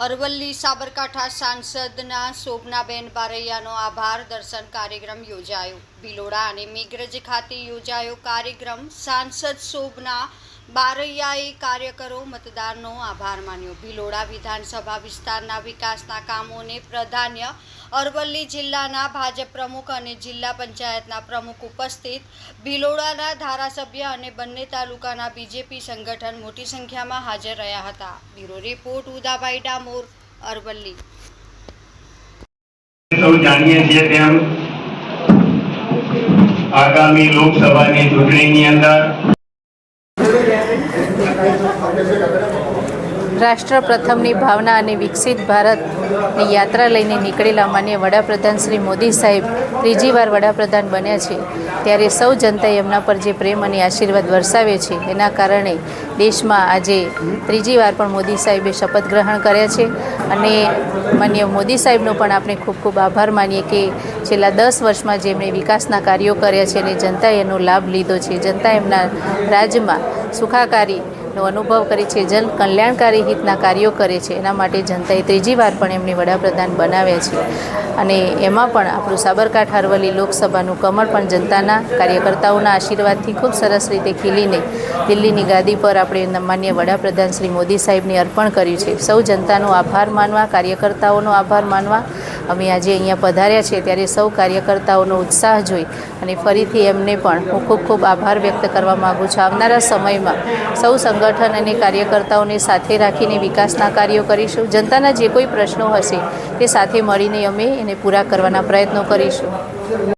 અરવલ્લી સાબરકાંઠા સાંસદના શોભનાબેન બારૈયાનો આભાર. દર્શન કાર્યક્રમ યોજાયો. ભિલોડા અને મેઘરજ ખાતે યોજાયો કાર્યક્રમ. સાંસદ શોભના બારૈયાએ કાર્યકરો મતદારનો આભાર માન્યો. ભિલોડા વિધાનસભા વિસ્તારના વિકાસના કામોને પ્રાધાન્ય અરવલ્લી જિલ્લાના ભાજપ પ્રમુખ અને જિલ્લા પંચાયતના પ્રમુખ ઉપસ્થિત. ભિલોડાના ધારાસભ્ય અને બંને તાલુકાના બીજેપી સંગઠન મોટી સંખ્યામાં હાજર રહ્યા હતા. Bureau report, Udabhai Damor, Aravalli. આગામી લોકસભાની ચૂંટણીની અંદર あれそれが出たかも。રાષ્ટ્ર પ્રથમની ભાવના અને વિકસિત ભારતની યાત્રા લઈને નીકળેલા માન્ય વડાપ્રધાન શ્રી મોદી સાહેબ ત્રીજી વાર વડાપ્રધાન બન્યા છે. ત્યારે સૌ જનતાએ એમના પર જે પ્રેમ અને આશીર્વાદ વરસાવે છે, એના કારણે દેશમાં આજે ત્રીજી વાર પણ મોદી સાહેબે શપથ ગ્રહણ કર્યા છે. અને માન્ય મોદી સાહેબનો પણ આપણે ખૂબ ખૂબ આભાર માનીએ કે છેલ્લા દસ વર્ષમાં જેમણે વિકાસના કાર્યો કર્યા છે અને જનતાએ એનો લાભ લીધો છે. જનતા એમના રાજ્યમાં સુખાકારી નો અનુભવ કરે છે. જન કલ્યાણકારી હિતના કાર્યો કરે છે. એના માટે જનતાએ ત્રીજી વાર પણ એમને વડાપ્રધાન બનાવ્યા છે. અને એમાં પણ આપણું સાબરકાંઠા અરવલ્લી લોકસભાનું કમળ પણ જનતાના કાર્યકર્તાઓના આશીર્વાદથી ખૂબ સરસ રીતે ખીલીને દિલ્હીની ગાદી પર આપણે માન્ય વડાપ્રધાન શ્રી મોદી સાહેબને અર્પણ કર્યું છે. સૌ જનતાનો આભાર માનવા, કાર્યકર્તાઓનો આભાર માનવા અમે આજે અહીંયા પધાર્યા છે ત્યારે સૌ કાર્યકર્તાઓનો ઉત્સાહ જોઈ અને ફરીથી એમને પણ હું ખૂબ ખૂબ આભાર વ્યક્ત કરવા માગું છું. આવનારા સમયમાં સૌ સંગઠન અને કાર્યકર્તાઓને સાથે રાખીને વિકાસના કાર્યો કરીશું. જનતાના જે કોઈ પ્રશ્નો હશે તે સાથે મળીને અમે એને પૂરા કરવાના પ્રયત્નો કરીશું.